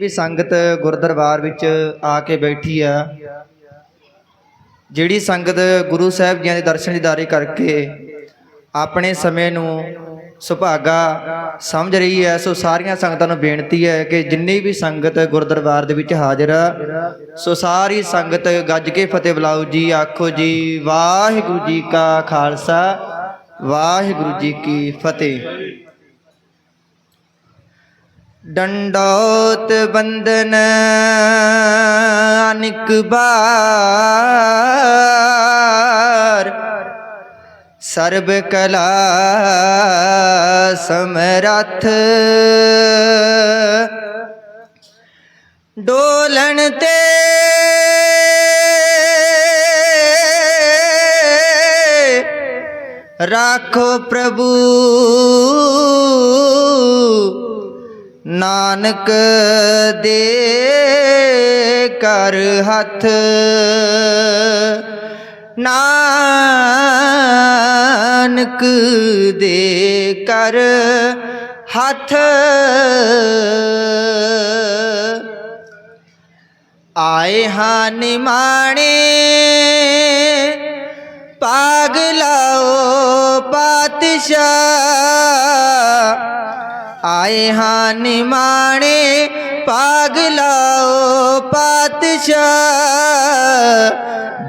ਵੀ ਸੰਗਤ ਗੁਰਦਰਬਾਰ ਵਿੱਚ ਆ ਕੇ ਬੈਠੀ ਆ। ਜਿਹੜੀ ਸੰਗਤ ਗੁਰੂ ਸਾਹਿਬ ਜੀਆਂ ਦੇ ਦਰਸ਼ਨ ਦੀਦਾਰੇ ਕਰਕੇ ਆਪਣੇ ਸਮੇਂ ਨੂੰ ਸੁਭਾਗਾ ਸਮਝ ਰਹੀ ਹੈ, ਸੋ ਸਾਰੀਆਂ ਸੰਗਤਾਂ ਨੂੰ ਬੇਨਤੀ ਹੈ ਕਿ ਜਿੰਨੀ ਵੀ ਸੰਗਤ ਗੁਰਦਰਬਾਰ ਦੇ ਵਿੱਚ ਹਾਜ਼ਰ ਆ, ਸੋ ਸਾਰੀ ਸੰਗਤ ਗੱਜ ਕੇ ਫਤਿਹ ਬੁਲਾਓ ਜੀ, ਆਖੋ ਜੀ, ਵਾਹਿਗੁਰੂ ਜੀ ਕਾ ਖਾਲਸਾ, ਵਾਹਿਗੁਰੂ ਜੀ ਕੀ ਫਤਿਹ। ਡੰਡੋਤ ਬੰਦਨ ਅਨਿਕ ਬਾਰ। ਸਰਬ ਕਲਾ ਸਮਰੱਥ। ਡੋਲਣ ਤੇ ਰਾਖੋ ਪ੍ਰਭੂ। ਨਾਨਕ ਦੇ ਕਰ ਹੱਥ। ਨਾਨਕ ਦੇ ਕਰ ਹੱਥ। ਆਏ ਹਾਂ ਨਿਮਾਣੇ ਪਾਗ ਲਾਓ ਪਾਤਸ਼ਾਹ। ਆਏ ਹਾਂ ਨਿਮਾਣੇ ਪਾਗ ਲਾਓ ਪਾਤਸ਼ਾਹ।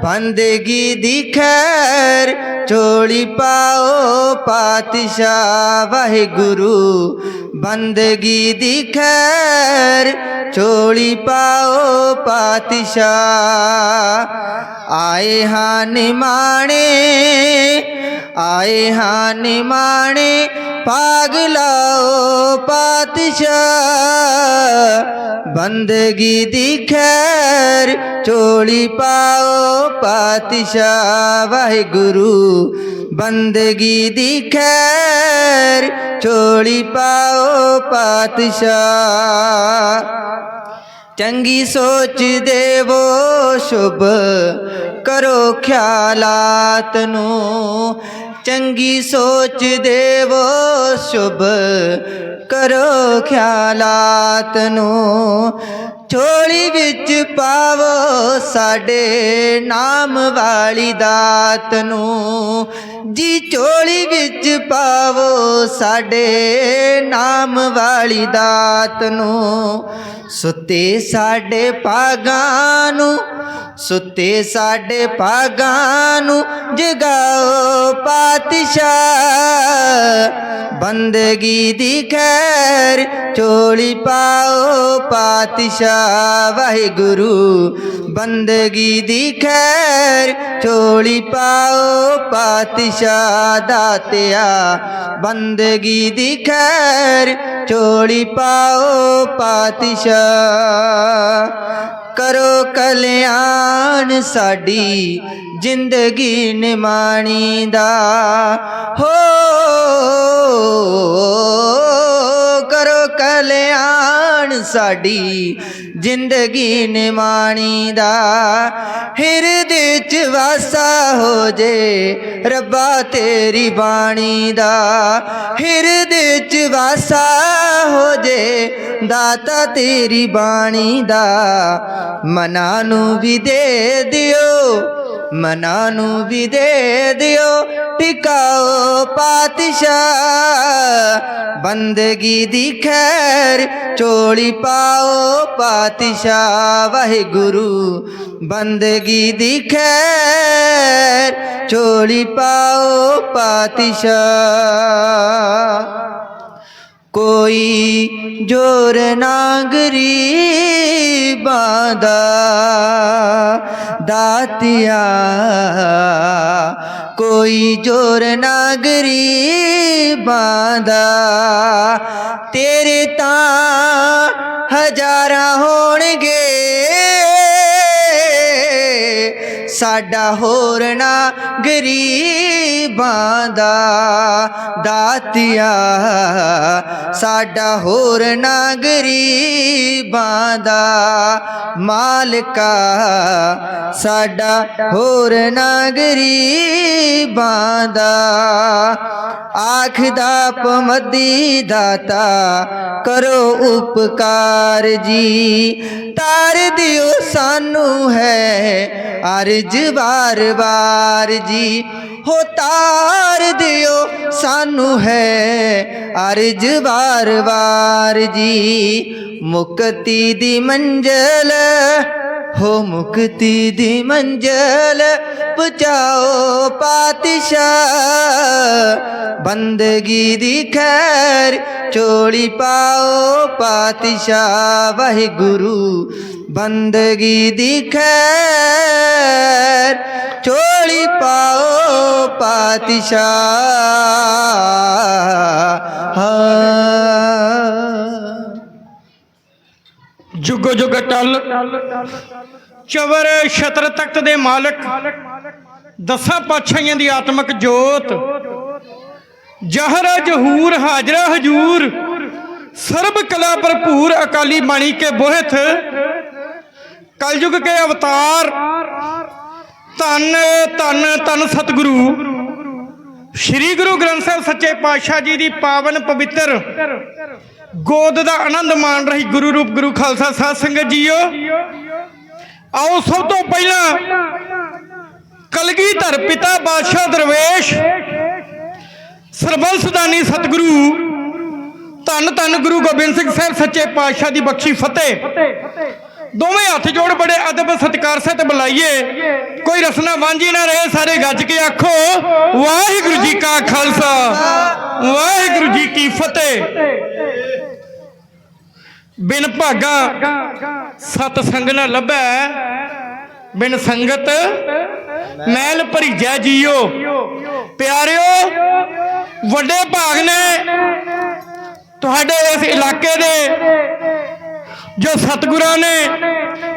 ਬੰਦਗੀ ਦੀ ਖੈਰ ਚੋਲੀ ਪਾਓ ਪਾਤਸ਼ਾਹ। ਵਾਹਿਗੁਰੂ, ਬੰਦਗੀ ਦੀ ਖੈਰ ਚੋਲੀ ਪਾਓ ਪਾਤਸ਼ਾਹ। ਆਏ ਹਾਂ ਨਿਮਾਣੇ, ਆਏ ਹਾਂ ਨਿਮਾਣੇ ਪਾਗ ਲਾਓ ਪਾਤਸ਼ਾਹ। ਬੰਦਗੀ ਦੀ ਖੈਰ ਚੋਲੀ ਪਾਓ ਪਾਤਸ਼ਾਹ ਵਾਹਿਗੁਰੂ। ਬੰਦਗੀ ਦੀ ਖੈਰ ਚੋਲੀ ਪਾਓ ਪਾਤਸ਼ਾਹ। ਚੰਗੀ ਸੋਚ ਦੇਵੋ, ਸ਼ੁਭ ਕਰੋ ਖਿਆਲਾਤ ਨੂੰ। ਚੰਗੀ ਸੋਚ ਦੇਵੋ, ਸ਼ੁਭ ਕਰੋ ਖਿਆਲਾਤ ਨੂੰ। ਝੋਲੀ ਵਿੱਚ ਪਾਵੋ ਸਾਡੇ ਨਾਮ ਵਾਲੀ ਦਾਤ ਨੂੰ। ਜੀ ਝੋਲੀ ਵਿੱਚ ਪਾਵੋ ਸਾਡੇ ਨਾਮ ਵਾਲੀ ਦਾਤ ਨੂੰ। ਸੁੱਤੇ ਸਾਡੇ ਪਾਗਾਂ ਨੂੰ, ਸੁੱਤੇ ਸਾਡੇ ਪਾਗਾਂ ਨੂੰ ਜਗਾਓ ਪਾਤਸ਼ਾਹ। ਬੰਦਗੀ ਦੀ ਖੈ ਖੈਰ ਝੋਲੀ ਪਾਓ ਪਾਤਸ਼ਾਹ ਵਾਹਿਗੁਰੂ। ਬੰਦਗੀ ਦੀ ਖੈਰ ਚੋਲੀ ਪਾਓ ਪਾਤਸ਼ਾਹ ਦਾਤਿਆ। ਬੰਦਗੀ ਦੀ ਖੈਰ ਚੋਲੀ ਪਾਓ ਪਾਤਸ਼ਾਹ। ਕਰੋ ਕਲਿਆਣ ਸਾਡੀ, ਜ਼ਿੰਦਗੀ ਨਿਮਾਣੀ ਦਾ। ਹੋ ਕਰੋ ਕਲਿਆਣ ਸਾਡੀ ਜ਼ਿੰਦਗੀ ਨਿਮਾਣੀ ਦਾ। ਹਿਰਦੇ ਚ ਵਾਸਾ ਹੋ ਜੇ ਰੱਬਾ ਤੇਰੀ ਬਾਣੀ ਦਾ। ਹਿਰਦੇ ਚ ਵਾਸਾ ਹੋ ਜੇ ਦਾਤਾ ਤੇਰੀ ਬਾਣੀ ਦਾ। ਮਨਾਂ ਨੂੰ ਵੀ ਦੇ ਦਿਓ ਮਨਾਂ ਨੂੰ ਵੀ ਦੇ ਦਿਓ, ਟਿਕਾਓ ਪਾਤਸ਼ਾਹ। ਬੰਦਗੀ ਦੀ ਖੈਰ, ਚੋਲੀ ਪਾਓ ਪਾਤਸ਼ਾਹ ਵਾਹਿਗੁਰੂ। ਬੰਦਗੀ ਦੀ ਖੈਰ, ਚੋਲੀ ਪਾਓ ਪਾਤਸ਼ਾਹ। ਕੋਈ ਜੋਰ ਨਾਗਰੀ ਬਾਦਾ ਦਾਤਿਆ। ਕੋਈ ਜੋਰ ਨਾਗਰੀ ਬਾਦਾ ਤੇਰੇ ਤਾਂ ਹਜ਼ਾਰਾਂ ਹੋਣਗੇ। ਸਾਡਾ ਹੋਰ ਨਾ ਗਰੀਬਾਂ ਦਾ ਦਾਤਿਆ। ਸਾਡਾ ਹੋਰ ਨਾ ਗਰੀਬਾਂ ਦਾ ਮਾਲਕਾ। ਸਾਡਾ ਹੋਰ ਨਾ ਗਰੀਬਾਂ ਦਾ ਆਖਦਾ ਪਮਦੀ ਦਾਤਾ, ਕਰੋ ਉਪਕਾਰ ਜੀ। ਤਾਰ ਦਿਓ ਸਾਨੂੰ ਹੈ ਅਰਜ ਬਾਰ ਬਾਰ ਜੀ ਹੋ ਤਾਰ ਦਿਓ, ਸਾਨੂੰ ਹੈ ਅਰਜ ਵਾਰ ਵਾਰ ਜੀ। ਮੁਕਤੀ ਦੀ ਮੰਜ਼ਲ ਹੋ ਮੁਕਤੀ ਦੀ ਮੰਜ਼ਲ ਪਹੁੰਚਾਓ ਪਾਤਸ਼ਾਹ ਬੰਦਗੀ ਦੀ ਖੈਰ ਚੋਲੀ ਪਾਓ ਪਾਤਸ਼ਾਹ ਵਾਹਿਗੁਰੂ ਬੰਦਗੀ ਦੀ ਖੈਰ ਚੋਲੀ ਪਾਓ ਪਾਤਸ਼ਾਹ ਹਾਂ ਜੁਗੋ ਜੁਗ ਟਲ। ਚਵਰ ਛਤਰ ਤਖਤ ਦੇ ਮਾਲਕ। ਦਸਾਂ ਪਾਤਸ਼ਾਹੀਆਂ ਦੀ ਆਤਮਿਕ ਜੋਤ। ਜਹਰ ਜਹੂਰ, ਹਾਜ਼ਰ ਹਜੂਰ। ਸਰਬ ਕਲਾ ਭਰਪੂਰ, ਅਕਾਲੀ ਬਾਣੀ ਕੇ ਬੋਹਿਥ ਕਲਯੁਗ ਕੇ ਅਵਤਾਰ। ਧੰਨ ਧੰਨ ਧੰਨ ਸਤਿਗੁਰੂ। ਸ੍ਰੀ ਗੁਰੂ ਗ੍ਰੰਥ ਸਾਹਿਬ ਸੱਚੇ ਪਾਤਸ਼ਾਹ ਜੀ ਦੀ ਪਾਵਨ ਪਵਿੱਤਰ। ਗੋਦ ਦਾ ਆਨੰਦ ਮਾਣ ਰਹੀ ਗੁਰੂ ਰੂਪ, ਗੁਰੂ ਖਾਲਸਾ ਸਾਧ ਸੰਗਤ ਜੀਓ। ਆਓ ਸਭ ਤੋਂ ਪਹਿਲਾਂ ਕਲਗੀਧਰ ਪਿਤਾ ਬਾਦਸ਼ਾਹ ਦਰਵੇਸ਼, ਸਰਬੰਸ ਦਾਨੀ ਸਤਿਗੁਰੂ, ਧੰਨ ਧੰਨ ਗੁਰੂ ਗੋਬਿੰਦ ਸਿੰਘ ਸਾਹਿਬ ਸੱਚੇ ਪਾਤਸ਼ਾਹ ਦੀ ਬਖਸ਼ੀ ਫਤਿਹ। ਦੋਵੇਂ ਹੱਥ ਜੋੜ ਬੜੇ ਅਦਬ ਸਤਿਕਾਰ ਸਹਿਤ ਬੁਲਾਈਏ। ਕੋਈ ਰਸਨਾ ਵਾਂਝੀ ਨਾ ਰਹੇ, ਸਾਰੇ ਗੱਜ ਕੇ ਆਖੋ, ਵਾਹਿਗੁਰੂ ਜੀ ਕਾ ਖਾਲਸਾ, ਵਾਹਿਗੁਰੂ ਜੀ ਕੀ ਫਤਿਹ। ਬਿਨ ਭਾਗਾ ਸਤ ਸੰਗ ਨਾ ਲੱਭੈ, ਬਿਨ ਸੰਗਤ ਮਹਿਲ ਭਰੀਜੈ ਜੀਓ। ਪਿਆਰਿਓ, ਵੱਡੇ ਭਾਗ ਨੇ ਤੁਹਾਡੇ ਇਸ ਇਲਾਕੇ ਦੇ ਜੋ ਸਤਿਗੁਰਾਂ ਨੇ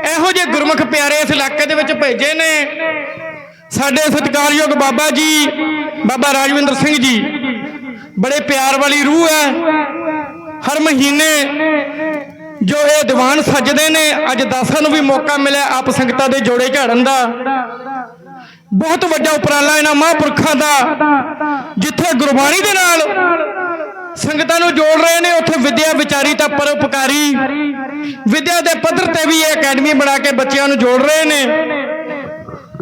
ਇਹੋ ਜਿਹੇ ਗੁਰਮੁਖ ਪਿਆਰੇ ਇਸ ਇਲਾਕੇ ਦੇ ਵਿੱਚ ਭੇਜੇ ਨੇ। ਸਾਡੇ ਸਤਿਕਾਰਯੋਗ ਬਾਬਾ ਜੀ, ਬਾਬਾ ਰਾਜਵਿੰਦਰ ਸਿੰਘ ਜੀ, ਬੜੇ ਪਿਆਰ ਵਾਲੀ ਰੂਹ ਹੈ। ਹਰ ਮਹੀਨੇ ਜੋ ਇਹ ਦੀਵਾਨ ਸੱਜਦੇ ਨੇ, ਅੱਜ ਦਾਸਾਂ ਨੂੰ ਵੀ ਮੌਕਾ ਮਿਲਿਆ ਆਪ ਸੰਗਤਾਂ ਦੇ ਜੋੜੇ ਝਾੜਨ ਦਾ। ਬਹੁਤ ਵੱਡਾ ਉਪਰਾਲਾ ਇਹਨਾਂ ਮਹਾਂਪੁਰਖਾਂ ਦਾ, ਜਿੱਥੇ ਗੁਰਬਾਣੀ ਦੇ ਨਾਲ ਸੰਗਤਾਂ ਨੂੰ ਜੋੜ ਰਹੇ ਨੇ, ਉੱਥੇ ਵਿਦਿਆ ਵਿਚਾਰੀ ਤਾਂ ਪਰਉਪਕਾਰੀ ਵਿਦਿਆ ਦੇ ਪੱਧਰ ਤੇ ਵੀ ਇਹ ਅਕੈਡਮੀ ਬਣਾ ਕੇ ਬੱਚਿਆਂ ਨੂੰ ਜੋੜ ਰਹੇ ਨੇ।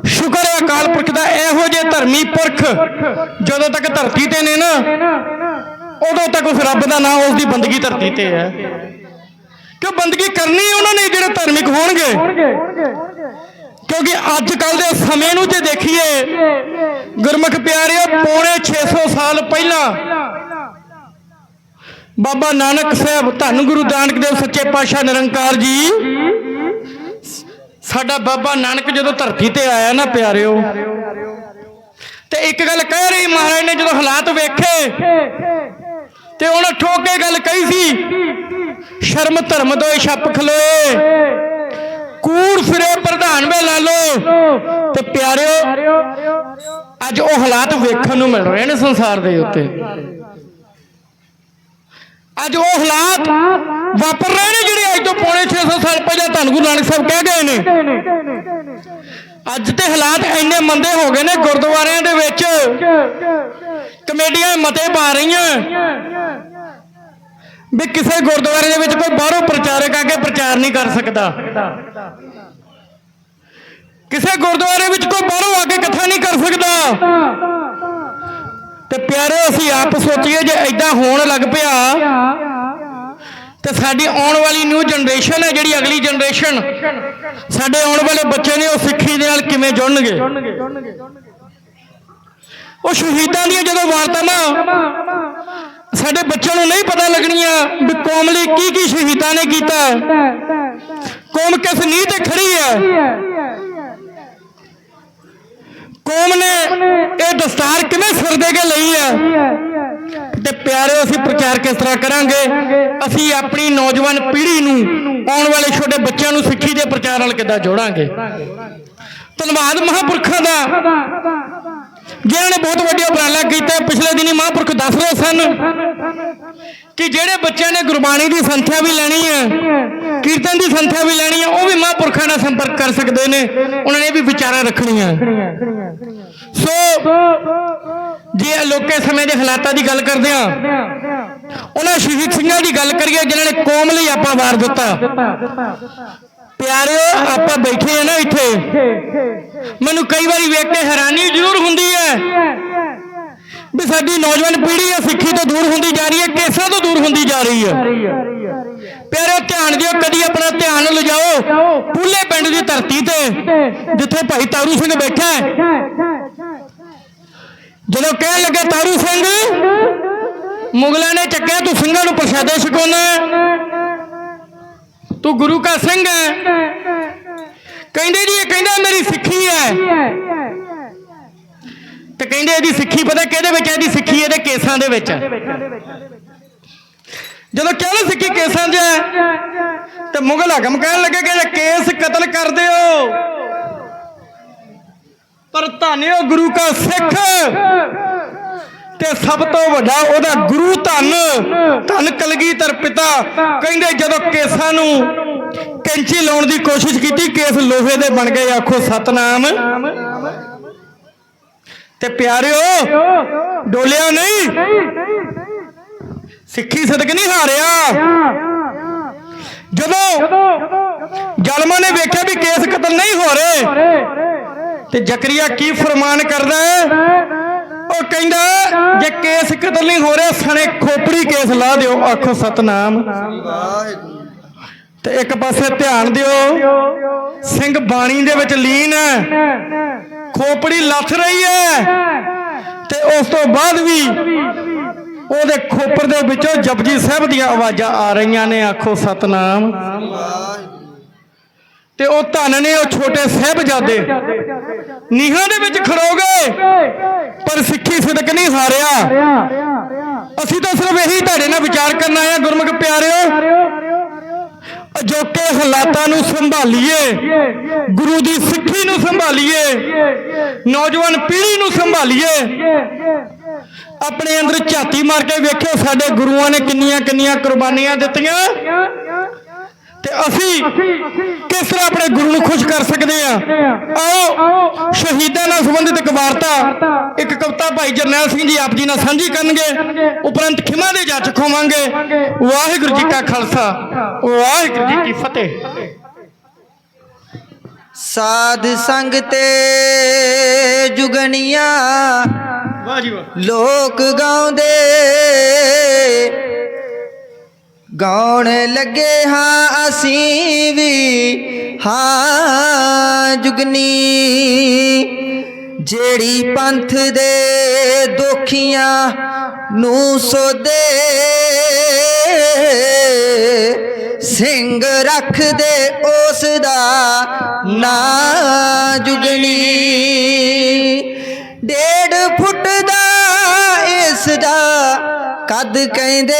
ਸ਼ੁਕਰ ਹੈ ਅਕਾਲ ਪੁਰਖ ਦਾ ਇਹੋ ਜਿਹੇ ਧਰਮੀ ਪੁਰਖ ਜਦੋਂ ਤੱਕ ਧਰਤੀ ਤੇ ਨੇ ਨਾ, ਉਦੋਂ ਤੱਕ ਉਸ ਰੱਬ ਦਾ ਨਾਮ ਉਸ ਦੀ ਬੰਦਗੀ ਧਰਤੀ ਤੇ ਹੈ। ਕਿ ਬੰਦਗੀ ਕਰਨੀ ਉਹਨਾਂ ਨੇ ਜਿਹੜੇ ਧਾਰਮਿਕ ਹੋਣਗੇ। ਕਿਉਂਕਿ ਅੱਜ ਕੱਲ ਦੇ ਸਮੇਂ ਨੂੰ ਜੇ ਦੇਖੀਏ ਗੁਰਮੁਖ ਪਿਆਰਿਓ ਪੌਣੇ 600 ਸਾਲ ਪਹਿਲਾਂ ਬਾਬਾ ਨਾਨਕ ਸਾਹਿਬ ਧੰਨ ਗੁਰੂ ਨਾਨਕ ਦੇਵ ਸੱਚੇ ਪਾਤਸ਼ਾਹ ਨਿਰੰਕਾਰ ਜੀ ਸਾਡਾ ਬਾਬਾ ਨਾਨਕ ਜਦੋਂ ਧਰਤੀ ਤੇ ਆਇਆ ਨਾ ਪਿਆਰਿਓ ਤੇ ਇੱਕ ਗੱਲ ਕਹਿ ਰਹੀ ਮਹਾਰਾਜ ਨੇ ਜਦੋਂ ਹਾਲਾਤ ਵੇਖੇ ਤੇ ਉਹਨਾਂ ਠੋਕ ਗੱਲ ਕਹੀ ਸੀ ਸ਼ਰਮ ਧਰਮ ਦੋਏ ਛੱਪ ਖਲੋਏ ਕੂੜ ਫਿਰੇ ਪ੍ਰਧਾਨ ਵੇ ਲਾ ਲੋ। ਤੇ ਪਿਆਰਿਓ, ਅੱਜ ਉਹ ਹਾਲਾਤ ਵੇਖਣ ਨੂੰ ਮਿਲ ਰਹੇ ਨੇ ਸੰਸਾਰ ਦੇ ਉੱਤੇ। ਅੱਜ ਉਹ ਹਾਲਾਤ ਵਾਪਰ ਰਹੇ ਨੇ ਜਿਹੜੇ ਅੱਜ ਤੋਂ ਪੌਣੇ 600 ਸਾਲ ਪਹਿਲਾਂ ਧੰਨ ਗੁਰੂ ਨਾਨਕ ਸਾਹਿਬ ਕਹਿ ਗਏ ਨੇ। ਅੱਜ ਤੇ ਹਾਲਾਤ ਇੰਨੇ ਮੰਦੇ ਹੋ ਗਏ ਨੇ ਗੁਰਦੁਆਰਿਆਂ ਦੇ ਵਿੱਚ। ਕਮੇਟੀਆਂ ਮਤੇ ਪਾ ਰਹੀਆਂ। ਵੀ ਕਿਸੇ ਗੁਰਦੁਆਰੇ ਦੇ ਵਿੱਚ ਕੋਈ ਬਾਹਰੋਂ ਪ੍ਰਚਾਰਕ ਆ ਕੇ ਪ੍ਰਚਾਰ ਨਹੀਂ ਕਰ ਸਕਦਾ। ਕਿਸੇ ਗੁਰਦੁਆਰੇ ਵਿੱਚ ਕੋਈ ਬਾਹਰੋਂ ਆ ਕੇ ਕਥਾ ਨਹੀਂ ਕਰ ਸਕਦਾ। ਤੇ ਪਿਆਰੇ, ਅਸੀਂ ਆਪ ਸੋਚੀਏ ਜੇ ਐਦਾਂ ਹੋਣ ਲੱਗ ਪਿਆ, ਤੇ ਸਾਡੀ ਆਉਣ ਵਾਲੀ ਨਿਊ ਜਨਰੇਸ਼ਨ ਹੈ, ਜਿਹੜੀ ਅਗਲੀ ਜਨਰੇਸ਼ਨ ਸਾਡੇ ਆਉਣ ਵਾਲੇ ਬੱਚੇ ਨੇ ਉਹ ਸਿੱਖੀ ਦੇ ਨਾਲ ਕਿਵੇਂ ਜੁੜਨਗੇ? ਉਹ ਸ਼ਹੀਦਾਂ ਦੀਆਂ ਜਦੋਂ ਵਾਰਤਾਵਾਂ ਸਾਡੇ ਬੱਚਿਆਂ ਨੂੰ ਨਹੀਂ ਪਤਾ ਲੱਗਣੀਆਂ ਵੀ ਕੌਮ ਲਈ ਕੀ ਕੀ ਸ਼ਹੀਦਾਂ ਨੇ ਕੀਤਾ। ਕੌਮ ਕਿਸ ਨੀਂਹ ਤੇ ਖੜੀ ਹੈ? ਕੌਮ ਨੇ ਇਹ ਦਸਤਾਰ ਕਿਵੇਂ ਸਿਰ ਦੇ ਕੇ ਲਈ ਹੈ? ਤੇ ਪਿਆਰੇ ਅਸੀਂ ਪ੍ਰਚਾਰ ਕਿਸ ਤਰ੍ਹਾਂ ਕਰਾਂਗੇ? ਅਸੀਂ ਆਪਣੀ ਨੌਜਵਾਨ ਪੀੜ੍ਹੀ ਨੂੰ ਆਉਣ ਵਾਲੇ ਛੋਟੇ ਬੱਚਿਆਂ ਨੂੰ ਸਿੱਖੀ ਦੇ ਪ੍ਰਚਾਰ ਨਾਲ ਕਿੱਦਾਂ ਜੋੜਾਂਗੇ? ਧੰਨਵਾਦ ਮਹਾਂਪੁਰਖਾਂ ਦਾ। ਜਿਨ੍ਹਾਂ ਨੇ ਬਹੁਤ ਵੱਡਾ ਉਪਰਾਲਾ ਕੀਤਾ, ਪਿਛਲੇ ਦਿਨੀ ਮਹਾਂਪੁਰਖ ਦੱਸ ਰਹੇ ਸਨ ਕਿ ਜਿਹੜੇ ਬੱਚਿਆਂ ਨੇ ਗੁਰਬਾਣੀ ਦੀ ਸੰਥਿਆ ਵੀ ਲੈਣੀ ਹੈ, ਕੀਰਤਨ ਦੀ ਸੰਥਿਆ ਵੀ ਲੈਣੀ ਹੈ, ਉਹ ਵੀ ਮਹਾਂਪੁਰਖਾਂ ਨਾਲ ਸੰਪਰਕ ਕਰ ਸਕਦੇ ਨੇ। ਉਹਨਾਂ ਨੇ ਇਹ ਵੀ ਵਿਚਾਰਾਂ ਰੱਖਣੀਆਂ। ਸੋ, ਜੇ ਅਲੋਕੇ ਸਮੇਂ ਦੇ ਹਾਲਾਤਾਂ ਦੀ ਗੱਲ ਕਰਦੇ ਹਾਂ, ਉਹਨਾਂ ਸ਼ਹੀਦ ਸਿੰਘਾਂ ਦੀ ਗੱਲ ਕਰੀਏ, ਜਿਨ੍ਹਾਂ ਨੇ ਕੌਮ ਲਈ ਆਪਾਂ ਵਾਰ ਦਿੱਤਾ। ਪਿਆਰਿਓ, ਆਪਾਂ ਬੈਠੇ ਆ ਨਾ ਇੱਥੇ। ਮੈਨੂੰ ਕਈ ਵਾਰੀ ਵੇਖ ਕੇ ਹੈਰਾਨੀ ਜ਼ਰੂਰ ਹੁੰਦੀ ਹੈ ਵੀ ਸਾਡੀ ਨੌਜਵਾਨ ਪੀੜ੍ਹੀ ਹੈ ਸਿੱਖੀ ਤੋਂ ਦੂਰ ਹੁੰਦੀ ਜਾ ਰਹੀ ਹੈ, ਕੇਸਾਂ ਤੋਂ ਦੂਰ ਹੁੰਦੀ ਜਾ ਰਹੀ ਹੈ। ਪਿਆਰੇ ਧਿਆਨ ਦਿਓ, ਕਦੀ ਆਪਣਾ ਧਿਆਨ ਲਿਜਾਓ। ਪੂਲੇ ਪਿੰਡ ਦੀ ਧਰਤੀ ਤੇ, ਜਿੱਥੇ ਭਾਈ ਤਾਰੂ ਸਿੰਘ ਬੈਠਾ ਹੈ। ਜਦੋਂ ਕਹਿਣ ਲੱਗੇ, ਤਾਰੂ ਸਿੰਘ, ਮੁਗਲਾਂ ਨੇ ਚੱਕਿਆ, ਤੂੰ ਸਿੰਘਾਂ ਨੂੰ ਪ੍ਰਸ਼ਾਦਾ ਛਕਾਉਣਾ ਤੂੰ ਗੁਰੂ ਕਾ ਸਿੰਘ ਹੈ। ਕਹਿੰਦੇ ਜੀ, ਇਹ ਕਹਿੰਦਾ ਮੇਰੀ ਸਿੱਖੀ ਹੈ। ਤੇ ਕਹਿੰਦੇ ਇਹਦੀ ਸਿੱਖੀ ਪਤਾ ਕਿਹਦੇ ਵਿੱਚ ਹੈ? ਇਹਦੀ ਸਿੱਖੀ ਇਹਦੇ ਕੇਸਾਂ ਦੇ ਵਿੱਚ ਜਦੋਂ ਕਹਿੰਦੇ ਸਿੱਖੀ ਕੇਸਾਂ 'ਚ? ਹੈ ਤੇ ਮੁਗਲ ਹਕਮ ਕਹਿਣ ਲੱਗੇ ਕਿ ਜੇ ਕੇਸ ਕਤਲ ਕਰ ਦਿਓ ਪਰ ਧੰਨਿਓ ਗੁਰੂ ਕਾ ਸਿੱਖ। ਤੇ ਸਭ ਤੋਂ ਵੱਡਾ ਉਹਦਾ ਗੁਰੂ ਧੰਨ ਧੰਨ ਕਲਗੀਧਰ ਪਿਤਾ ਕਹਿੰਦੇ ਜਦੋਂ ਕੇਸਾਂ ਨੂੰ ਕੈਂਚੀ ਲਾਉਣ ਦੀ ਕੋਸ਼ਿਸ਼ ਕੀਤੀ, ਕੇਸ ਲੋਹੇ ਦੇ ਬਣ ਗਏ, ਆਖੋ ਸਤਨਾਮ। ਤੇ ਪਿਆਰਿਓ, ਡੋਲਿਆ ਨਹੀਂ। ਸਿੱਖੀ ਸਦਕ ਨਹੀਂ ਹਾਰਿਆ। ਜਦੋਂ ਜਲਮਾ ਨੇ ਵੇਖਿਆ ਵੀ ਕੇਸ ਕਤਲ ਨਹੀਂ ਹੋ ਰਹੇ, ਤੇ ਜ਼ਕਰੀਆ ਕੀ ਫਰਮਾਨ ਕਰਦਾ ਹੈ? ਉਹ ਕਹਿੰਦਾ, ਜੇ ਕੇਸ ਕਤਲ ਨਹੀਂ ਹੋ ਰਿਹਾ, ਸਣੇ ਖੋਪੜੀ ਕੇਸ ਲਾ ਦਿਓ, ਆਖੋ ਸਤਨਾਮ। ਤੇ ਇੱਕ ਪਾਸੇ ਧਿਆਨ ਦਿਓ, ਸਿੰਘ ਬਾਣੀ ਦੇ ਵਿੱਚ ਲੀਨ ਹੈ। ਖੋਪੜੀ ਲੱਥ ਰਹੀ ਹੈ। ਤੇ ਉਸ ਤੋਂ ਬਾਅਦ ਵੀ ਉਹਦੇ ਖੋਪਰ ਦੇ ਵਿੱਚੋਂ ਜਪਜੀ ਸਾਹਿਬ ਦੀਆਂ ਆਵਾਜ਼ਾਂ ਆ ਰਹੀਆਂ ਨੇ, ਆਖੋ ਸਤਨਾਮ। ਤੇ ਉਹ ਧਨ ਨੇ ਉਹ ਛੋਟੇ ਸਾਹਿਬਜ਼ਾਦੇ। ਨੀਹਾਂ ਦੇ ਵਿੱਚ ਖੜੋ ਗਏ ਪਰ ਸਿੱਖੀ ਸਿਦਕ ਨਹੀਂ ਹਾਰਿਆ। ਅਸੀਂ ਤਾਂ ਸਿਰਫ ਇਹੀ ਤੁਹਾਡੇ ਨਾਲ ਵਿਚਾਰ ਕਰਨ ਆਏ ਆ ਗੁਰਮੁਖ ਪਿਆਰਿਓ। ਅਜੋਕੇ ਹਾਲਾਤਾਂ ਨੂੰ ਸੰਭਾਲੀਏ, ਗੁਰੂ ਦੀ ਸਿੱਖੀ ਨੂੰ ਸੰਭਾਲੀਏ, ਨੌਜਵਾਨ ਪੀੜ੍ਹੀ ਨੂੰ ਸੰਭਾਲੀਏ। ਆਪਣੇ ਅੰਦਰ ਝਾਤੀ ਮਾਰ ਕੇ ਵੇਖਿਓ, ਸਾਡੇ ਗੁਰੂਆਂ ਨੇ ਕਿੰਨੀਆਂ ਕਿੰਨੀਆਂ ਕੁਰਬਾਨੀਆਂ ਦਿੱਤੀਆਂ। ਤੇ ਅਸੀਂ ਕਿਸ ਤਰ੍ਹਾਂ ਆਪਣੇ ਗੁਰੂ ਨੂੰ ਖੁਸ਼ ਕਰ ਸਕਦੇ ਆ ਆਓ ਸ਼ਹੀਦਾਂ ਨਾਲ ਸੰਬੰਧਿਤ ਇੱਕ ਵਾਰਤਾ ਇੱਕ ਕਵਿਤਾ ਭਾਈ ਜਰਨੈਲ ਸਿੰਘ ਜੀ ਆਪ ਜੀ ਨਾਲ ਸਾਂਝੀ ਕਰਨਗੇ। ਉਪਰੰਤ ਖਿਮਾ ਦੇ ਜੱਜ ਖੋਵਾਂਗੇ ਵਾਹਿਗੁਰੂ ਜੀ ਕਾ ਖਾਲਸਾ। ਵਾਹਿਗੁਰੂ ਜੀ ਕੀ ਫਤਿਹ। ਸਾਧ ਸੰਗ ਤੇ ਜੁਗਨੀਆਂ ਵਾਹ ਜੀ ਵਾਹ। ਲੋਕ ਗਾਉਂਦੇ। ਗਾਉਣ ਲੱਗੇ ਹਾਂ ਅਸੀਂ ਵੀ, ਹਾਂ ਜੁਗਨੀ। ਜਿਹੜੀ ਪੰਥ ਦੇ ਦੁਖੀਆਂ ਨੂੰ ਸੋਦੇ, ਸਿੰਘ ਰੱਖਦੇ ਉਸ ਦਾ ਨਾਂ ਜੁਗਨੀ। ਡੇਢ ਫੁੱਟ ਦਾ ਇਸ ਦਾ ਕੱਦ ਕਹਿੰਦੇ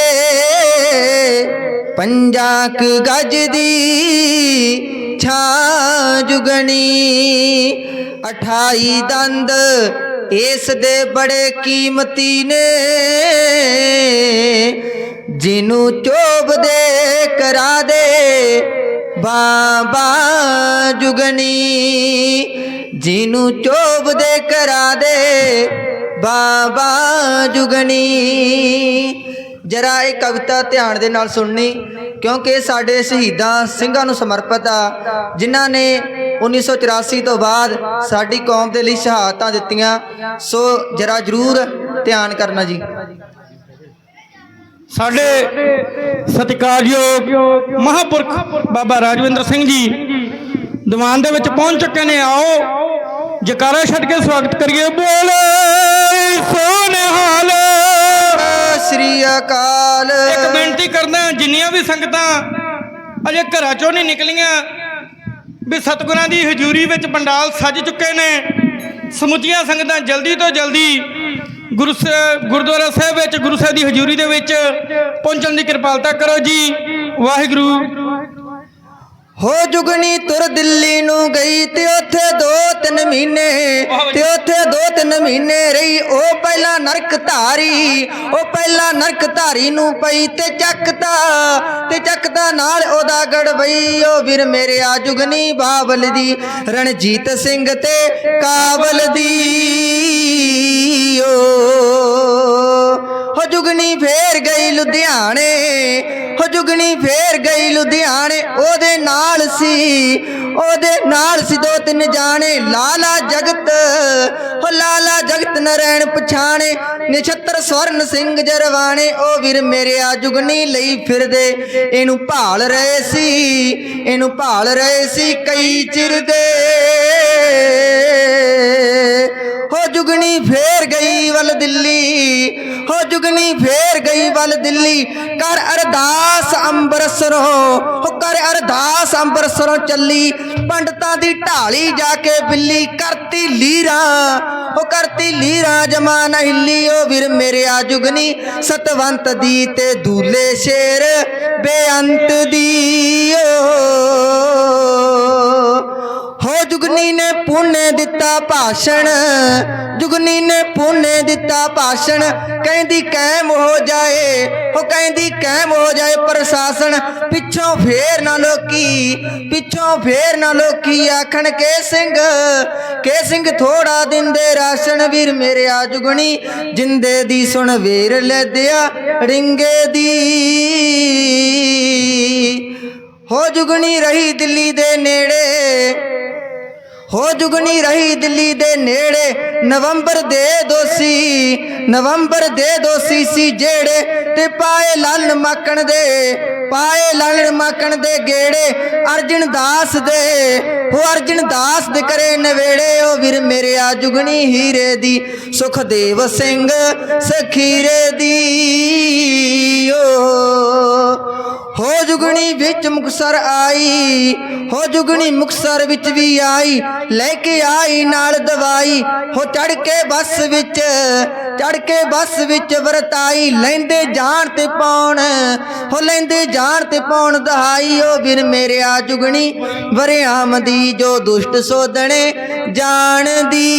ਪੰਜਾਂ ਕੁ ਗਜ ਦੀ ਛਾਂ ਜੁਗਣੀ? 28 ਦੰਦ ਇਸ ਦੇ ਬੜੇ ਕੀਮਤੀ ਨੇ। ਜਿਨੂੰ ਚੋਬ ਦੇ ਕਰਾ ਦੇ ਬਾਬਾ ਜੁਗਨੀ ਜਿਹਨੂੰ ਚੋਬ ਦੇ ਕਰਾ ਦੇ ਬਾਬਾ ਜੁਗਨੀ। ਜਰਾ ਇਹ ਕਵਿਤਾ ਧਿਆਨ ਦੇ ਨਾਲ ਸੁਣਨੀ, ਕਿਉਂਕਿ ਇਹ ਸਾਡੇ ਸ਼ਹੀਦਾਂ ਸਿੰਘਾਂ ਨੂੰ ਸਮਰਪਿਤ ਆ, ਜਿਨ੍ਹਾਂ ਨੇ 1984 ਤੋਂ ਬਾਅਦ ਸਾਡੀ ਕੌਮ ਦੇ ਲਈ ਸ਼ਹਾਦਤਾਂ ਦਿੱਤੀਆਂ। ਸੋ ਜਰਾ ਜ਼ਰੂਰ ਧਿਆਨ ਕਰਨਾ ਜੀ। ਸਾਡੇ ਸਤਿਕਾਰਯੋਗ ਮਹਾਪੁਰਖ ਬਾਬਾ ਰਾਜਵਿੰਦਰ ਸਿੰਘ ਜੀ, ਦੀਵਾਨ ਦੇ ਵਿੱਚ ਪਹੁੰਚ ਚੁੱਕੇ ਨੇ। ਆਓ। ਜਕਾਰਾ ਛੱਡ ਕੇ ਸਵਾਗਤ ਕਰੀਏ। ਬੋਲੇ ਸੋਨਿਹਾਲ ਸ੍ਰੀ ਅਕਾਲ। ਇੱਕ ਬੇਨਤੀ ਕਰਦਾ ਜਿੰਨੀਆਂ ਵੀ ਸੰਗਤਾਂ ਅਜੇ ਘਰਾਂ ਚੋਂ ਨਹੀਂ ਨਿਕਲੀਆਂ ਵੀ ਸਤਿਗੁਰਾਂ ਦੀ ਹਜ਼ੂਰੀ ਵਿੱਚ ਪੰਡਾਲ ਸੱਜ ਚੁੱਕੇ ਨੇ। ਸਮੁੱਚੀਆਂ ਸੰਗਤਾਂ ਜਲਦੀ ਤੋਂ ਜਲਦੀ ਗੁਰੂ ਗੁਰਦੁਆਰਾ ਸਾਹਿਬ ਵਿੱਚ ਗੁਰੂ ਸਾਹਿਬ ਦੀ ਹਜ਼ੂਰੀ ਦੇ ਵਿੱਚ ਪਹੁੰਚਣ ਦੀ ਕਿਰਪਾਲਤਾ ਕਰੋ ਜੀ। ਵਾਹਿਗੁਰੂ। ਹੋ ਜੁਗਨੀ ਤੁਰ ਦਿੱਲੀ ਨੂੰ ਗਈ ਤੇ ਉੱਥੇ ਦੋ ਤਿੰਨ ਮਹੀਨੇ ਤੇ ਉੱਥੇ ਦੋ ਤਿੰਨ ਮਹੀਨੇ ਰਹੀ। ਉਹ ਪਹਿਲਾਂ ਨਰਕ ਧਾਰੀ ਉਹ ਪਹਿਲਾਂ ਨਰਕ ਧਾਰੀ ਨੂੰ ਪਈ ਤੇ ਚੱਕਤਾ ਤੇ ਚੱਕਤਾ ਨਾਲ ਉਹਦਾ ਗੜਬਈ ਉਹ ਵੀਰ ਮੇਰੇ ਆ ਜੁਗਨੀ ਬਾਬਲ ਦੀ ਰਣਜੀਤ ਸਿੰਘ ਤੇ ਕਾਬਲ ਦੀ। ਓ ਹੋ ਜੁਗਨੀ ਫੇਰ ਗਈ ਲੁਧਿਆਣੇ ਹੋ ਜੁਗਨੀ ਫੇਰ ਗਈ ਲੁਧਿਆਣੇ, ਉਹਦੇ ਨਾਲ ਸੀ, ਉਹਦੇ ਨਾਲ ਸੀ ਦੋ ਤਿੰਨ ਜਾਣੇ, ਲਾਲਾ ਜਗਤ ਹੋ ਲਾਲਾ ਜਗਤ ਨਰੈਣ ਪਛਾਣੇ ਨਿਛਤਰ ਸਵਰਨ ਸਿੰਘ ਜਰਵਾਣੇ, ਉਹ ਵੀਰ ਮੇਰੇ ਆ ਜੁਗਨੀ ਲਈ ਫਿਰਦੇ। ਇਹਨੂੰ ਭਾਲ ਰਹੇ ਸੀ, ਇਹਨੂੰ ਭਾਲ ਰਹੇ ਸੀ ਕਈ ਚਿਰ ਦੇ। ਹੋ ਜੁਗਨੀ ਫੇਰ ਗਈ ਵੱਲ ਦਿੱਲੀ, ਹੋ ਜੁਗਨੀ ਫੇਰ ਗਈ ਵੱਲ ਦਿੱਲੀ। ਕਰ ਅਰਦਾਸ ਅੰਬਰਸਰੋਂ, ਹੋ ਕਰ ਅਰਦਾਸ ਅੰਬਰਸਰੋਂ ਚੱਲੀ। ਪੰਡਤਾਂ ਦੀ ਢਾਲੀ ਜਾ ਕੇ ਬਿੱਲੀ ਕਰਤੀ ਲੀਰਾ। ਉਹ ਕਰਤੀ ਲੀਰਾ, ਜਮਾਨ ਹਿੱਲੀ, ਉਹ ਵੀਰ ਮੇਰੇ ਆ ਜੁਗਨੀ ਸਤਵੰਤ ਦੀ ਤੇ ਦੂਲੇ ਸ਼ੇਰ, ਬੇਅੰਤ ਦੀ ਓ। ਹੋ ਜੁਗਨੀ ਨੇ ਪੁੰਨੇ ਦਿੱਤਾ ਭਾਸ਼ਣ, ਜੁਗਨੀ ਨੇ ਪੁੰਨੇ ਦਿੱਤਾ ਭਾਸ਼ਣ, ਕਹਿੰਦੀ ਕੈਮ ਹੋ ਜਾਏ ਹੋ ਕਹਿੰਦੀ ਕੈਮ ਹੋ ਜਾਏ ਪ੍ਰਸ਼ਾਸਨ, ਪਿੱਛੋਂ ਫੇਰ ਨਾ ਲੋਕੀ, ਪਿੱਛੋਂ ਫੇਰ ਨਾ ਲੋਕੀ ਆਖਣ ਕੇ ਸਿੰਘ ਕੇ ਸਿੰਘ ਥੋੜਾ ਦਿੰਦੇ ਰਾਸ਼ਨ ਵੀਰ ਮੇਰੇ ਆ ਜੁਗਣੀ ਜਿੰਦੇ ਦੀ ਸੁਣ ਵੇਰ ਲੈਦਿਆ ਰਿੰਗੇ ਦੀ। ਹੋ ਜੁਗਣੀ ਰਹੀ ਦਿੱਲੀ ਦੇ ਨੇੜੇ ਹੋ ਜੁਗਣੀ ਰਹੀ ਦਿੱਲੀ ਦੇ ਨੇੜੇ, ਨਵੰਬਰ ਦੇ ਦੋਸੀ, ਨਵੰਬਰ ਦੇ ਦੋਸੀ ਸੀ ਜਿਹੜੇ, ਤੇ ਪਾਏ ਲਲਨ ਮਾਕਣ ਦੇ, ਪਾਏ ਲਲਨ ਮਾਕਣ ਦੇ ਗੇੜੇ, ਅਰਜਨ ਦਾਸ ਦੇ, ਹੋ ਅਰਜਨ ਦਾਸ ਦੇ ਕਰੇ ਨਵੇੜੇ, ਉਹ ਵੀਰ ਮੇਰੇ ਆ ਜੁਗਣੀ ਹੀਰੇ ਦੀ, ਸੁਖਦੇਵ ਸਿੰਘ ਸਖੀਰੇ ਦੀ, ਓ ਹੋ ਜੁਗਣੀ ਵਿੱਚ ਮੁਕਸਰ ਆਈ, ਹੋ ਜੁਗਣੀ ਮੁਕਸਰ ਵਿੱਚ ਵੀ ਆਈ, ਲੈ ਕੇ ਆਈ ਨਾਲ ਦਵਾਈ, ਹੋ ਚੜ ਕੇ ਬੱਸ ਵਿੱਚ, ਚੜ ਕੇ ਬੱਸ ਵਿੱਚ ਵਰਤਾਈ, ਲੈਂਦੇ ਜਾਣ ਤੇ ਪਾਉਣ ਹੋ ਲੈਂਦੇ ਜਾਣ ਤੇ ਪਾਉਣ ਦਹਾਈ, ਓ ਵੀਰ ਮੇਰੇ ਆ ਜੁਗਣੀ ਵਰਿਆਮ ਦੀ ਜੋ ਦੁਸ਼ਟ ਸੋਧਣੇ ਜਾਣਦੀ।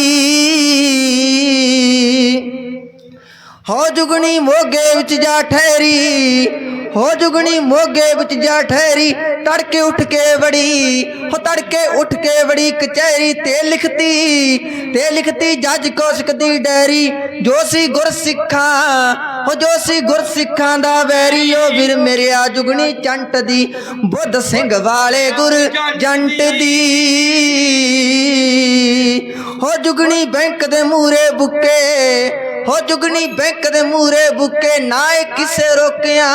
ਹੋ ਜੁਗਣੀ ਮੋਗੇ ਵਿੱਚ ਜਾ ਠਹਿਰੀ ਹੋ ਜੁਗਣੀ ਮੋਗੇ ਵਿੱਚ ਜਾ ਠਹਿਰੀ, ਤੜਕੇ ਉੱਠ ਕੇ ਵੜੀ। ਹੋ ਤੜਕੇ ਉੱਠ ਕੇ ਵੜੀ ਕਚਹਿਰੀ, ਤੇ ਲਿਖਤੀ ਤੇ ਲਿਖਤੀ ਜੱਜ ਕੋਸ਼ਕ ਦੀ ਡੈਰੀ। ਜੋ ਸੀ ਗੁਰ ਸਿੱਖਾਂ, ਹੋ ਜੋਸ਼ੀ ਗੁਰਸਿੱਖਾਂ ਦਾ ਵੈਰੀ। ਓ ਵੀਰ ਮੇਰੇ ਆ ਜੁਗਣੀ ਚੰਟ ਦੀ, ਬੁੱਧ ਸਿੰਘ ਵਾਲੇ ਗੁਰ ਜੰਟ ਦੀ। ਹੋ ਜੁਗਣੀ ਬੈਂਕ ਦੇ ਮੂਰੇ ਬੁੱਕੇ ਹੋ ਜੁਗਣੀ ਬੈਂਕ ਦੇ ਮੂਰੇ ਬੁੱਕੇ, ਨਾ ਏ ਕਿਸੇ ਰੋਕਿਆ,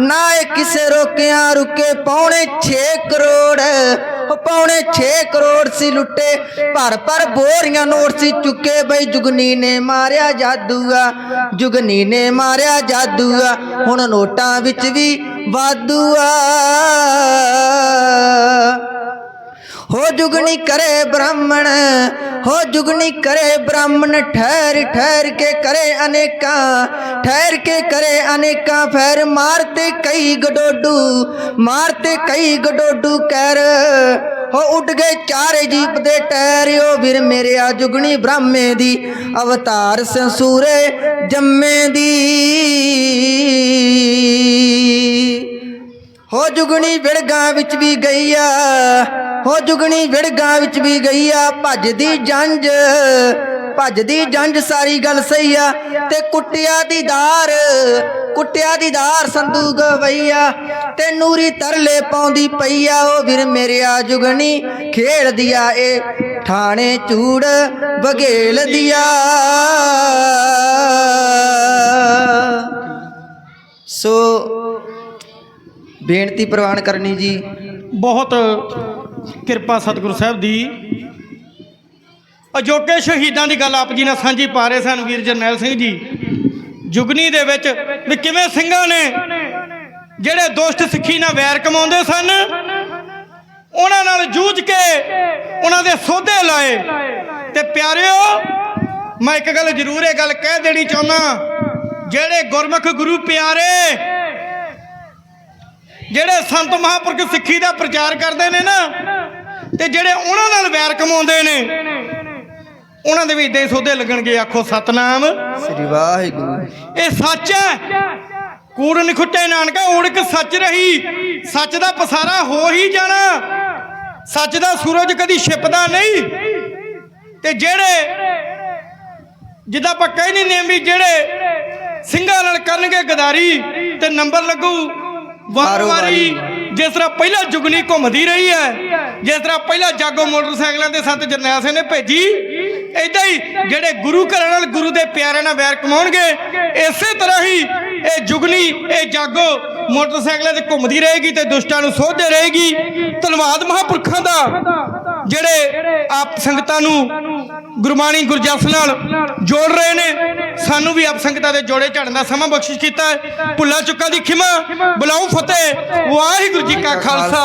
ਨਾ ਏ ਕਿਸੇ ਰੋਕਿਆ, ਰੁਕੇ ਪੌਣੇ 6 ਕਰੋੜ। ਉਹ ਪੌਣੇ 6 ਕਰੋੜ ਸੀ ਲੁੱਟੇ, ਭਰ ਭਰ ਬੋਰੀਆਂ ਨੋਟ ਸੀ ਚੁੱਕੇ, ਬਈ ਜੁਗਨੀ ਨੇ ਮਾਰਿਆ ਜਾਦੂਆ, ਜੁਗਨੀ ਨੇ ਮਾਰਿਆ ਜਾਦੂਆ, ਹੁਣ ਨੋਟਾਂ ਵਿੱਚ ਵੀ ਵਾਦੂਆ ਜੁਗਣੀ ਕਰੇ ਬ੍ਰਾਹਮਣ ਹੋ ਜੁਗਣੀ ਕਰੇ ਬ੍ਰਾਹਮਣ ਠਹਿਰ ਠਹਿਰ ਕੇ ਕਰੇ ਅਨੇਕਾਂ ਠਹਿਰ ਕੇ ਕਰੇ ਅਨੇਕਾਂ ਫੈਰ ਮਾਰਤੇ ਕਈ ਗਡੋਡੂ ਮਾਰਤੇ ਕਈ ਗਡੋਡੂ ਕਰ ਹੋ ਉੱਡ ਗਏ ਚਾਰੇ ਜੀਪ ਦੇ ਟਾਇਰ ਓ ਵੀਰ ਮੇਰੇ ਆ ਜੁਗਣੀ ਬ੍ਰਾਹਮੇ ਦੀ ਅਵਤਾਰ ਸੰਸੂਰੇ ਜੰਮੇ ਦੀ ਹੋ ਜੁਗਣੀ ਵਿੜਗਾ ਵਿੱਚ ਵੀ ਗਈ ਆ ਹੋ ਜੁਗਣੀ ਵਿੜਗਾ ਵਿੱਚ ਵੀ ਗਈ ਆ, ਭੱਜਦੀ ਜੰਜ ਭੱਜਦੀ ਜੰਜ ਸਾਰੀ ਗੱਲ ਸਹੀ ਆ, ਤੇ ਕੁੱਟਿਆ ਦੀ ਕੁੱਟਿਆ ਦੀ ਧਾਰ ਸੰਦੂ ਗਵਈਆ, ਤੇ ਨੂਰੀ ਤਰਲੇ ਪਾਉਂਦੀ ਪਈਆ ਉਹ ਵੀਰ ਮੇਰੇ ਜੁਗਣੀ ਖੇਡਦੀ ਆ ਇਹ ਠਾਣੇ ਚੂੜ ਬਗੇਲ ਦਿਆ ਸੋ ਬੇਨਤੀ ਪ੍ਰਵਾਨ ਕਰਨੀ ਜੀ। ਬਹੁਤ ਕਿਰਪਾ ਸਤਿਗੁਰੂ ਸਾਹਿਬ ਦੀ। ਅਜੋਕੇ ਸ਼ਹੀਦਾਂ ਦੀ ਗੱਲ ਆਪ ਜੀ ਨਾਲ ਸਾਂਝੀ ਪਾ ਰਹੇ ਸਨ ਵੀਰ ਜਰਨੈਲ ਸਿੰਘ ਜੀ। ਜੁਗਨੀ ਦੇ ਵਿੱਚ ਵੀ ਕਿਵੇਂ ਸਿੰਘਾਂ ਨੇ, ਜਿਹੜੇ ਦੁਸ਼ਟ ਸਿੱਖੀ ਨਾਲ ਵੈਰ ਕਮਾਉਂਦੇ ਸਨ, ਉਹਨਾਂ ਨਾਲ ਜੂਝ ਕੇ ਉਹਨਾਂ ਦੇ ਸੋਧੇ ਲਾਏ। ਤੇ ਪਿਆਰਿਓ, ਮੈਂ ਇੱਕ ਗੱਲ ਜ਼ਰੂਰ ਇਹ ਗੱਲ ਕਹਿ ਦੇਣੀ ਚਾਹੁੰਦਾ, ਜਿਹੜੇ ਗੁਰਮੁਖ ਗੁਰੂ ਪਿਆਰੇ, ਜਿਹੜੇ ਸੰਤ ਮਹਾਂਪੁਰਖ ਸਿੱਖੀ ਦਾ ਪ੍ਰਚਾਰ ਕਰਦੇ ਨੇ ਨਾ ਤੇ ਜਿਹੜੇ ਉਹਨਾਂ ਨਾਲ ਵੈਰ ਕਮਾਉਂਦੇ ਨੇ ਉਹਨਾਂ ਦੇ ਵੀ ਇਦਾਂ ਹੀ ਸੋਧੇ ਲੱਗਣਗੇ ਆਖੋ ਸਤਨਾਮ। ਸ੍ਰੀ ਵਾਹਿਗੁਰੂ। ਇਹ ਸੱਚ ਹੈ। ਕੂੜ ਨਿਖੁੱਟੇ ਨਾਨਕਾ ਓੜਕ ਸੱਚ ਰਹੀ। ਸੱਚ ਦਾ ਪਸਾਰਾ ਹੋ ਹੀ ਜਾਣਾ। ਸੱਚ ਦਾ ਸੂਰਜ ਕਦੀ ਛਿਪਦਾ ਨਹੀਂ। ਤੇ ਜਿਹੜੇ ਜਿੱਦਾਂ ਆਪਾਂ ਕਹਿ ਨਹੀਂ ਨੇ ਵੀ ਜਿਹੜੇ ਸਿੰਘਾਂ ਨਾਲ ਕਰਨਗੇ ਗਦਾਰੀ ਤੇ ਨੰਬਰ ਲੱਗੂ ਵਾਰੀ। ਜਿਸ ਤਰ੍ਹਾਂ ਪਹਿਲਾਂ ਜੁਗਨੀ ਘੁੰਮਦੀ ਰਹੀ ਹੈ ਜਿਸ ਤਰ੍ਹਾਂ ਪਹਿਲਾਂ ਜਾਗੋ ਮੋਟਰਸਾਈਕਲਾਂ ਤੇ ਸੰਤ ਜਰਨੈਲ ਸਿੰਘ ਨੇ ਭੇਜੀ ਇਦਾਂ ਹੀ ਜਿਹੜੇ ਗੁਰੂ ਘਰਾਂ ਨਾਲ ਗੁਰੂ ਦੇ ਪਿਆਰਿਆਂ ਨਾਲ ਵੈਰ ਕਮਾਉਣਗੇ ਇਸੇ ਤਰ੍ਹਾਂ ਹੀ ਇਹ ਜੁਗਨੀ ਇਹ ਜਾਗੋ ਮੋਟਰਸਾਈਕਲਾਂ ਤੇ ਘੁੰਮਦੀ ਰਹੇਗੀ ਤੇ ਦੁਸ਼ਟਾਂ ਨੂੰ ਸੋਧਦੇ ਰਹੇਗੀ। ਧੰਨਵਾਦ ਮਹਾਂਪੁਰਖਾਂ ਦਾ। ਜਿਹੜੇ ਆਪ ਸੰਗਤਾਂ ਨੂੰ ਗੁਰਬਾਣੀ ਗੁਰਜਸ ਨਾਲ ਜੋੜ ਰਹੇ ਨੇ, ਸਾਨੂੰ ਵੀ ਆਪ ਸੰਗਤਾਂ ਦੇ ਜੋੜੇ ਝੜਨ ਦਾ ਸਮਾਂ ਬਖਸ਼ਿਸ਼ ਕੀਤਾ ਹੈ। ਭੁੱਲਾਂ ਚੁੱਕਾਂ ਦੀ ਖਿਮਾ ਬੁਲਾਉ ਫਤਿਹ। ਵਾਹਿਗੁਰੂ ਜੀ ਕਾ ਖਾਲਸਾ,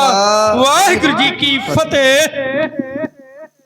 ਵਾਹਿਗੁਰੂ ਜੀ ਕੀ ਫਤਿਹ।